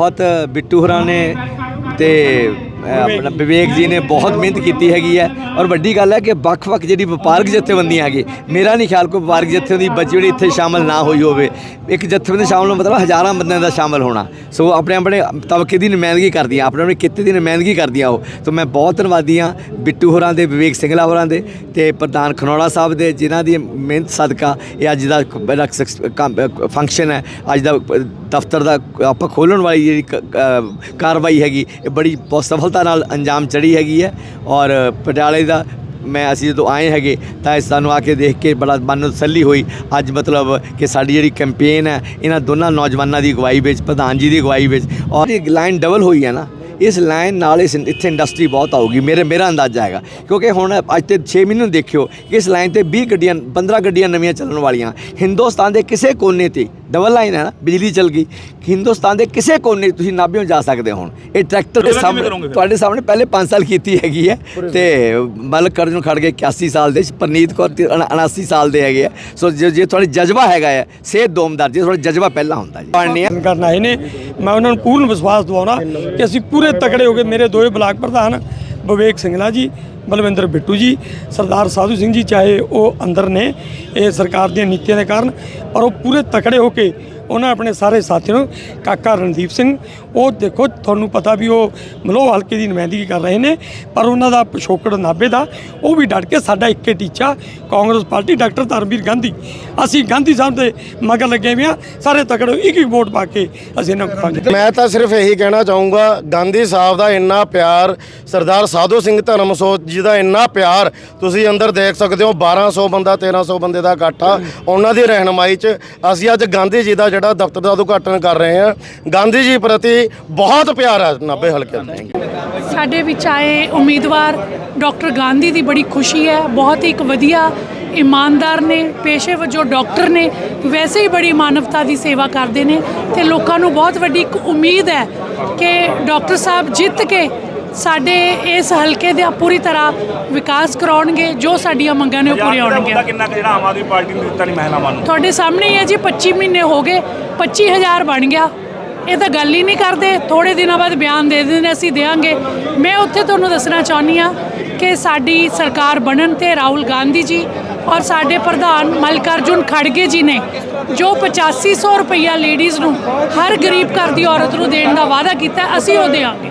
ਬਹੁਤ ਬਿੱਟੂ ਹੋਰਾਂ ਨੇ ਤੇ ਆਪਣਾ ਵਿਵੇਕ ਜੀ ਨੇ ਬਹੁਤ ਮਿਹਨਤ ਕੀਤੀ ਹੈਗੀ ਹੈ ਔਰ ਵੱਡੀ ਗੱਲ ਹੈ ਕਿ ਵੱਖ-ਵੱਖ ਜਿਹੜੀ ਵਪਾਰਕ ਜਥੇਬੰਦੀਆਂ ਹੈਗੀ ਮੇਰਾ ਨਹੀਂ ਖਿਆਲ ਕੋਈ ਵਪਾਰਕ ਜਥੇਬੰਦੀ ਬੱਚੀ ਜਿਹੜੀ ਇੱਥੇ ਸ਼ਾਮਲ ਨਾ ਹੋਈ ਹੋਵੇ। ਇੱਕ ਜਥੇਬੰਦੀ ਸ਼ਾਮਲ ਹੋਣ ਮਤਲਬ ਹਜ਼ਾਰਾਂ ਬੰਦਿਆਂ ਦਾ ਸ਼ਾਮਲ ਹੋਣਾ। ਸੋ ਆਪਣੇ ਆਪਣੇ ਤਬਕੇ ਦੀ ਨੁਮਾਇੰਦਗੀ ਕਰਦੀਆਂ ਆਪਣੇ ਆਪਣੇ ਕਿੱਤੇ ਦੀ ਨੁਮਾਇੰਦਗੀ ਕਰਦੀਆਂ ਉਹ। ਤੋਂ ਮੈਂ ਬਹੁਤ ਧੰਨਵਾਦੀ ਹਾਂ ਬਿੱਟੂ ਹੋਰਾਂ ਦੇ, ਵਿਵੇਕ ਸਿੰਘਲਾ ਹੋਰਾਂ ਦੇ ਤੇ ਪ੍ਰਧਾਨ ਖਨੌੜਾ ਸਾਹਿਬ ਦੇ, ਜਿਨ੍ਹਾਂ ਦੀ ਮਿਹਨਤ ਸਦਕਾ ਇਹ ਅੱਜ ਦਾ ਫੰਕਸ਼ਨ ਹੈ। ਅੱਜ ਦਾ ਦਫ਼ਤਰ ਦਾ ਆਪਾਂ ਖੋਲਣ ਵਾਲੀ ਜਿਹੜੀ ਕ- ਕਾਰਵਾਈ ਹੈਗੀ, ਇਹ ਬੜੀ ਬਹੁਤ ਸਫਲ ਸਫਲਤਾ ਨਾਲ ਅੰਜਾਮ ਚੜੀ ਹੈਗੀ ਹੈ ਔਰ ਪਟਿਆਲੇ ਦਾ ਮੈਂ ਅਸੀਂ ਜਦੋਂ ਆਏ ਹੈਗੇ ਤਾਂ ਇਹ ਸਾਨੂੰ ਆ ਕੇ ਦੇਖ ਕੇ ਬੜਾ ਮਨ ਨੂੰ ਤਸੱਲੀ ਹੋਈ। ਅੱਜ ਮਤਲਬ ਕਿ ਸਾਡੀ ਜਿਹੜੀ ਕੈਂਪੇਨ ਹੈ, ਇਹਨਾਂ ਦੋਨਾਂ ਨੌਜਵਾਨਾਂ ਦੀ ਅਗਵਾਈ ਵਿੱਚ, ਪ੍ਰਧਾਨ ਜੀ ਦੀ ਅਗਵਾਈ ਵਿੱਚ ਔਰ ਇਹ ਲਾਈਨ ਡਬਲ ਹੋਈ ਹੈ ਨਾ। ਇਸ ਲਾਈਨ ਨਾਲ ਇਸ ਇੱਥੇ ਇੰਡਸਟਰੀ ਬਹੁਤ ਆਊਗੀ ਮੇਰੇ ਮੇਰਾ ਅੰਦਾਜ਼ਾ ਹੈਗਾ। ਕਿਉਂਕਿ ਹੁਣ ਅੱਜ ਤੇ 6 ਮਹੀਨੇ ਨੂੰ ਦੇਖਿਓ ਕਿ ਇਸ ਲਾਈਨ ਤੇ 20 ਗੱਡੀਆਂ 15 ਗੱਡੀਆਂ ਨਵੀਆਂ ਚੱਲਣ ਵਾਲੀਆਂ। ਹਿੰਦੁਸਤਾਨ ਦੇ ਕਿਸੇ ਕੋਨੇ ਤੇ ਡਬਲ ਲਾਈਨ ਹੈ ਨਾ ਬਿਜਲੀ ਚੱਲ ਗਈ। ਹਿੰਦੁਸਤਾਨ ਦੇ ਕਿਸੇ ਕੋਨੇ 'ਤੇ ਤੁਸੀਂ ਨਾਭਿਓਂ ਜਾ ਸਕਦੇ ਹੋ ਹੁਣ। ਇਹ ਟਰੈਕਟਰ ਦੇ ਸਾਹਮਣੇ ਤੁਹਾਡੇ ਸਾਹਮਣੇ ਪਹਿਲੇ 5 ਸਾਲ ਕੀਤੀ ਹੈਗੀ ਹੈ। ਤੇ ਮਲਕ ਕਰਜਨ ਖੜ ਗਏ 81 ਸਾਲ ਦੇ ਪਰਨੀਤ ਕੌਰ ਤੇ 79 ਸਾਲ ਦੇ ਹੈਗੇ ਆ। ਸੋ ਜੇ ਜੇ ਤੁਹਾਡੀ ਜਜ਼ਬਾ ਹੈਗਾ ਹੈ ਸਿਹਤ ਦੋਮਦਾਰ ਜੇ ਤੁਹਾਡਾ ਜਜ਼ਬਾ ਪਹਿਲਾਂ ਹੁੰਦਾ ਜੀ। ਕਰਨ ਆਏ ਨੇ। ਮੈਂ ਉਹਨਾਂ ਨੂੰ ਪੂਰਨ ਵਿਸ਼ਵਾਸ ਦਿਵਾਉਣਾ ਕਿ ਅਸੀਂ ਪੂਰੇ ਤਕੜੇ ਹੋ ਕੇ ਮੇਰੇ ਦੋਵੇਂ ਬਲਾਕ ਪ੍ਰਧਾਨ ਵਿਵੇਕ ਸਿੰਘਲਾ ਜੀ ਬਲਵਿੰਦਰ ਬਿੱਟੂ ਜੀ, ਸਰਦਾਰ ਸਾਧੂ ਸਿੰਘ ਜੀ, ਚਾਹੇ ਉਹ ਅੰਦਰ ਨੇ, ਇਹ ਸਰਕਾਰ ਦੀਆਂ ਨੀਤੀਆਂ ਦੇ ਕਾਰਨ, ਪਰ ਉਹ ਪੂਰੇ ਤਕੜੇ ਹੋ ਕੇ ਉਹਨਾਂ ਆਪਣੇ ਸਾਰੇ ਸਾਥੀਆਂ ਨੂੰ, ਕਾਕਾ ਰਣਦੀਪ ਸਿੰਘ, ਉਹ ਦੇਖੋ, ਤੁਹਾਨੂੰ ਪਤਾ ਵੀ ਉਹ ਮਲੋਹ ਹਲਕੇ ਦੀ ਨੁਮਾਇੰਦਗੀ ਕਰ ਰਹੇ ਨੇ, ਪਰ ਉਹਨਾਂ ਦਾ ਪਿਛੋਕੜ ਨਾਭੇ ਦਾ, ਉਹ ਵੀ ਡਟ ਕੇ ਸਾਡਾ ਇੱਕੇ ਟੀਚਾ, ਕਾਂਗਰਸ ਪਾਰਟੀ, ਡਾਕਟਰ ਧਰਮਵੀਰ ਗਾਂਧੀ। ਅਸੀਂ ਗਾਂਧੀ ਸਾਹਿਬ ਦੇ ਮਗਰ ਲੱਗੇ ਹੋਏ ਹਾਂ, ਸਾਰੇ ਤਕੜੇ ਇੱਕ ਇੱਕ ਵੋਟ ਪਾ ਕੇ ਅਸੀਂ ਇਹਨਾਂ ਨੂੰ ਮੈਂ ਤਾਂ ਸਿਰਫ ਇਹੀ ਕਹਿਣਾ ਚਾਹੂੰਗਾ, ਗਾਂਧੀ ਸਾਹਿਬ ਦਾ ਇੰਨਾ ਪਿਆਰ ਸਰਦਾਰ ਸਾਧੂ ਸਿੰਘ ਧਰਮਸੋਤ ਜੀ ਦਾ ਇੰਨਾ ਪਿਆਰ ਤੁਸੀਂ ਅੰਦਰ ਦੇਖ ਸਕਦੇ ਹੋ 1200 ਬੰਦਾ 1300 ਬੰਦੇ ਦਾ ਇਕੱਠ ਆ। ਉਹਨਾਂ ਦੀ ਰਹਿਨਮਾਈ 'ਚ ਅਸੀਂ ਅੱਜ ਗਾਂਧੀ ਜੀ ਦਾ ਜਿਹੜਾ ਦਫ਼ਤਰ ਦਾ ਉਦਘਾਟਨ ਕਰ ਰਹੇ ਹਾਂ। ਗਾਂਧੀ ਜੀ ਪ੍ਰਤੀ ਬਹੁਤ ਪਿਆਰ ਹੈ ਨਾਭੇ ਹਲਕੇ ਦਾ ਸਾਡੇ ਵਿੱਚ ਆਏ ਉਮੀਦਵਾਰ ਡਾਕਟਰ ਗਾਂਧੀ ਦੀ ਬੜੀ ਖੁਸ਼ੀ ਹੈ, ਬਹੁਤ ਹੀ ਇੱਕ ਵਧੀਆ ਇਮਾਨਦਾਰ ਨੇ, ਪੇਸ਼ੇ ਵਜੋਂ ਡਾਕਟਰ ਨੇ, ਵੈਸੇ ਹੀ ਬੜੀ ਮਾਨਵਤਾ ਦੀ ਸੇਵਾ ਕਰਦੇ ਨੇ ਤੇ ਲੋਕਾਂ ਨੂੰ ਬਹੁਤ ਵੱਡੀ ਇੱਕ ਉਮੀਦ ਹੈ ਕਿ ਡਾਕਟਰ ਸਾਹਿਬ ਜਿੱਤ ਕੇ ਸਾਡੇ ਇਸ ਹਲਕੇ ਦਾ ਪੂਰੀ ਤਰ੍ਹਾਂ ਵਿਕਾਸ ਕਰਾਉਣਗੇ ਜੋ ਸਾਡੀਆਂ ਮੰਗਾਂ ਨੇ ਉਹ ਪੂਰੀਆਂ ਹੋਣਗੀਆਂ। ਕਿੰਨਾ ਕੁ ਜਿਹੜਾ ਆਮ ਆਦਮੀ ਪਾਰਟੀ ਨੇ ਦਿੱਤਾ ਨਹੀਂ ਮਹਿਲਾਵਾਂ ਨੂੰ? ਤੁਹਾਡੇ ਸਾਹਮਣੇ ਹੀ ਹੈ ਜੀ 25 ਮਹੀਨੇ ਹੋ ਗਏ 25000 ਬਣ ਗਿਆ। ਇਹ ਤਾਂ ਗੱਲ ਹੀ ਨਹੀਂ ਕਰਦੇ ਥੋੜੇ ਦਿਨਾਂ ਬਾਅਦ ਬਿਆਨ ਦੇ ਦਿੰਦੇ ਨੇ ਅਸੀਂ ਦੇਾਂਗੇ ਮੈਂ ਉੱਥੇ ਤੁਹਾਨੂੰ ਦੱਸਣਾ ਚਾਹੁੰਦੀ ਆ ਕਿ ਸਾਡੀ ਸਰਕਾਰ ਬਣਨ ਤੇ ਰਾਹੁਲ ਗਾਂਧੀ ਜੀ ਔਰ ਸਾਡੇ ਪ੍ਰਧਾਨ ਮਲਕਾਰਜੁਨ ਖੜਗੇ ਜੀ ਨੇ ਜੋ 8500 ਰੁਪਈਆ ਲੇਡੀਜ਼ ਨੂੰ ਹਰ ਗਰੀਬ ਘਰ ਦੀ ਔਰਤ ਨੂੰ ਦੇਣ ਦਾ ਵਾਅਦਾ ਕੀਤਾ ਅਸੀਂ ਉਹ ਦੇਾਂਗੇ